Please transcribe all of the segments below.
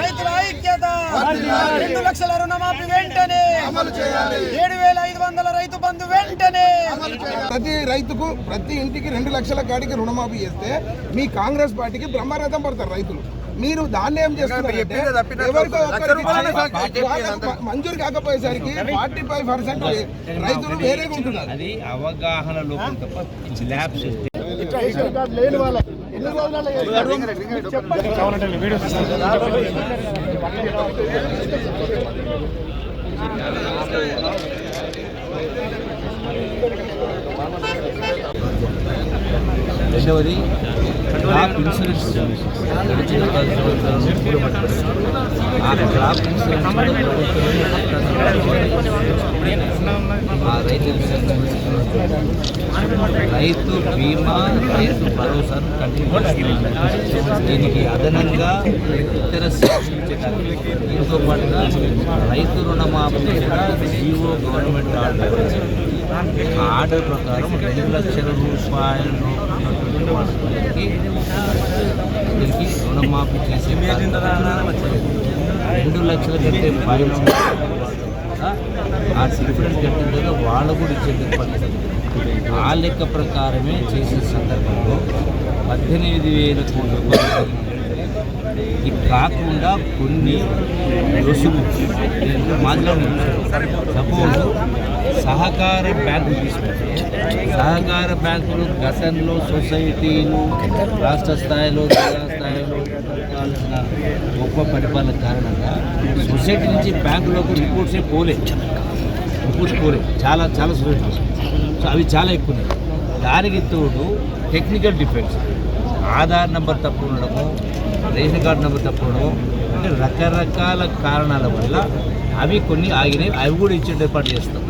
రైతుల ఐక్యత. రెండు లక్షల రుణమాఫీ వెంటనే. ఏడు వేల ఐదు వందల రైతు బంధు వెంటనే. ప్రతి రైతుకు ప్రతి ఇంటికి రెండు లక్షల కాడికి రుణమాఫీ చేస్తే మీ కాంగ్రెస్ పార్టీకి బ్రహ్మరథం పడతారు రైతులు. మీరు దాన్ని ఏం ఇచ్చి మంజూరు కాకపోయేసరికి ఫార్టీ ఫైవ్ పర్సెంట్ రైతులు వేరేగా ఉంటున్నారు. అది అవగాహన లోపం తప్ప. ల్యాబ్స్ రెండవది ఇన్సూరెన్స్ రైతు బీమా రైతు భరోసాను కంటిన్యూ దీనికి అదనంగా ఇతర దీంతో పాటుగా రైతు రుణమాఫీ కూడా జీవో గవర్నమెంట్ ఆర్డర్ ఆర్డర్ ప్రకారం రెండు లక్షల రూపాయలు దీనికి కార్యక్రమం రెండు లక్షల కంటే పైన ఆ డిఫరెన్స్ కట్టిన వాళ్ళు కూడా ఇచ్చే ఏర్పడుతుంది ఆ లెక్క ప్రకారమే చేసే సందర్భంలో పద్దెనిమిది వేల కోట్ల రూపాయలు. ఇది కాకుండా కొన్ని రుసుము. మాదిలో సపోజ్ సహకార బ్యాంకు తీసుకుంటే సహకార బ్యాంకులు గతంలో సొసైటీలు రాష్ట్ర స్థాయిలో జిల్లా స్థాయిలో పరిపాలన గొప్ప పరిపాలన కారణంగా సొసైటీ నుంచి బ్యాంకులోకి రిపోర్ట్సే పోలే. రిపోర్ట్స్ పోలే. చాలా చాలా సొసైటీ సో అవి చాలా ఎక్కువ ఉన్నాయి దానికి తోడు టెక్నికల్ డిఫెక్ట్స్ ఆధార్ నెంబర్ తప్పు ఉండడము రేషన్ కార్డు నెంబర్ తప్పు ఉండడము అంటే రకరకాల కారణాల వల్ల అవి కొన్ని ఆగినాయి. అవి కూడా ఇచ్చే ఏర్పాటు చేస్తాం.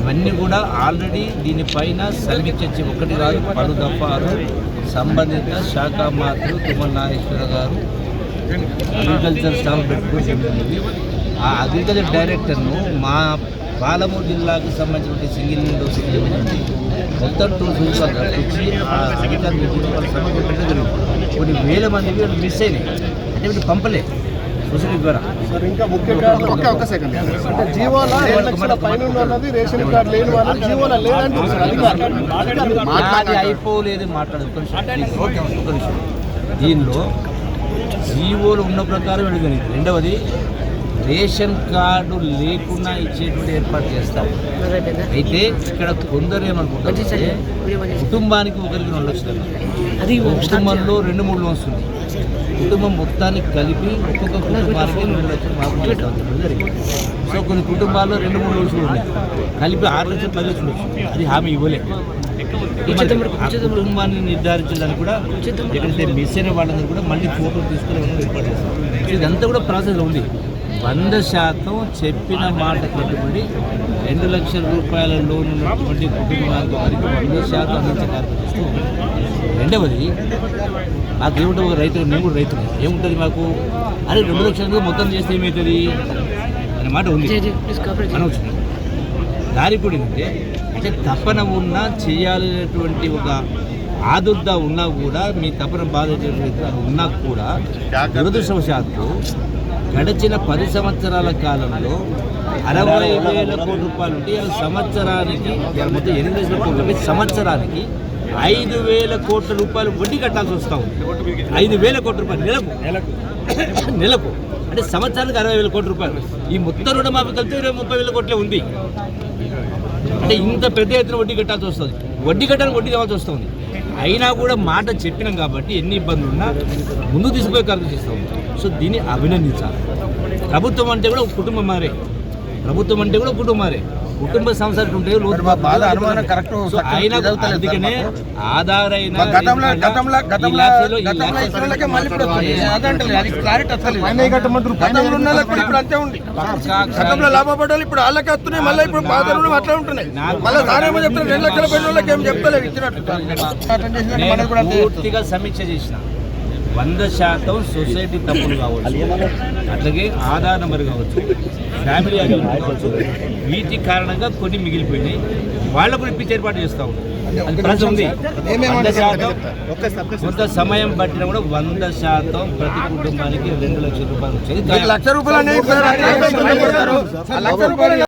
ఇవన్నీ కూడా ఆల్రెడీ దీనిపైన సమీక్షించి ఒకటి కాదు పలు దఫాలు సంబంధిత శాఖ మంత్రులు తుమ్మల నాగేశ్వర గారు అగ్రికల్చర్ స్టాఫ్ పెట్టుకుని జరిగింది. ఆ అగ్రికల్చర్ డైరెక్టర్ను మా పాలమూరు జిల్లాకు సంబంధించిన సింగిల్ విండో సంబంధించి మొత్తం టూ రూపాయలు రప్పించి ఆ అధికారులు వాళ్ళ సభ పెట్టడం జరిగింది. కొన్ని వేల మంది వీళ్ళు మిస్ అయినాయి. అంటే వీళ్ళు పంపలే. సొసైటీ ద్వారా. ఇంకా ముఖ్య కారణం ఒక్క ఒక్క సెకండ్. అంటే జీవోల ఏడు లక్షల పైన ఉన్నది రేషన్ కార్డు లేని వాళ్ళు జీవోల లేదంటారు సార్ అధికారులు మాట్లాడి అయిపోలేదు మాట్లాడదు ఒక నిమిషం. దీనిలో జీవోలు ఉన్న ప్రకారం వెళ్ళగలిగింది రెండవది రేషన్ కార్డు లేకుండా ఇచ్చేటువంటి ఏర్పాటు చేస్తాం అయితే ఇక్కడ కొందరు ఏమనుకుంటారు కుటుంబానికి ఒకరికి రెండు లక్షలు అది కుటుంబంలో రెండు మూడు లోన్స్ ఉన్నాయి. కుటుంబం మొత్తానికి కలిపి ఒక్కొక్క కుటుంబానికి రెండు లక్షలు మాకు జరిగింది. సో కొన్ని కుటుంబాల్లో రెండు మూడు లోన్స్లు ఉన్నాయి. కలిపి ఆరు లక్షలు పది లక్షలు అది హామీ ఇవ్వలే. ఆ కుటుంబాన్ని నిర్ధారించడానికి కూడా ఎక్కడైతే మిస్ అయిన వాళ్ళందరూ కూడా మళ్ళీ ఫోటో తీసుకుని ఏర్పాటు చేస్తాం సో ఇదంతా కూడా ప్రాసెస్లో ఉంది. వంద శాతం చెప్పిన మాట కట్టుబడి రెండు లక్షల రూపాయల లోన్ ఉన్నటువంటి కుటుంబాలకు వారికి వంద శాతం అందించే కార్యక్రమం. రెండవది మాకు ఏముంటుంది ఒక రైతు నేను కూడా రైతు ఏముంటుంది మాకు? అరే రెండు లక్షలు మొత్తం చేస్తే ఏమవుతుంది? అనే మాట ఉంది. అనవచ్చు దారి కూడా ఏంటంటే అంటే తపన ఉన్నా చేయాలనేటువంటి ఒక ఆదుర్ద ఉన్నా కూడా మీ తపన బాధ ఉన్నా కూడా దురదృష్టవశాత్తు గడిచిన పది సంవత్సరాల కాలంలో అరవై వేల కోట్ల రూపాయలు ఉంటే సంవత్సరానికి మొత్తం ఎనిమిది లక్షల కోట్ల రూపాయలు సంవత్సరానికి ఐదు వేల కోట్ల రూపాయలు వడ్డీ కట్టాల్సి వస్తూ ఉంది. ఐదు వేల కోట్ల రూపాయలు నెలకు. నెలకు. నెలకు. అంటే సంవత్సరానికి అరవై వేల కోట్ల రూపాయలు. ఈ మొత్తం రుణమాఫీ కలిపి ఇరవై ముప్పై వేల కోట్లే ఉంది. అంటే ఇంత పెద్ద ఎత్తున వడ్డీ కట్టాల్సి వస్తుంది. వడ్డీ కట్టాలని వడ్డీ తేవాల్సి వస్తుంది. అయినా కూడా మాట చెప్పినాం కాబట్టి ఎన్ని ఇబ్బందులు ఉన్నా ముందు తీసుకుపోయి ఖర్చు చేస్తాం. సో దీన్ని అభినందించాలి. ప్రభుత్వం అంటే కూడా ఒక కుటుంబం మారే. ప్రభుత్వం అంటే కూడా ఒక కుటుంబం మారే. కుటుంబ సంస్థలు ఉంటే అందుకనే ఆధార్ అయినా గతంలో మళ్ళీ ఇప్పుడు వాళ్ళకి వస్తున్నాయి. మళ్ళీ ఇప్పుడు అట్లా ఉంటున్నాయి. మళ్ళీ సారేమో చెప్తారు రెండు లక్షల పైన వాళ్ళకి ఏం చెప్తలేదు ఇచ్చినట్టు. పూర్తిగా సమీక్ష చేసిన. వంద శాతం సొసైటీ తప్పులు కావచ్చు. అట్లాగే ఆధార్ నెంబర్ కావచ్చు ఫ్యామిలీ అకౌంట్ కావచ్చు వీటి కారణంగా కొన్ని మిగిలిపోయినాయి. వాళ్ళకు ఇప్పించే ఏర్పాటు చేస్తా అది ఉంది. వంద శాతం కొంత సమయం పట్టినా కూడా వంద శాతం ప్రతి కుటుంబానికి రెండు లక్షల రూపాయలు వచ్చేది. లక్ష రూపాయలు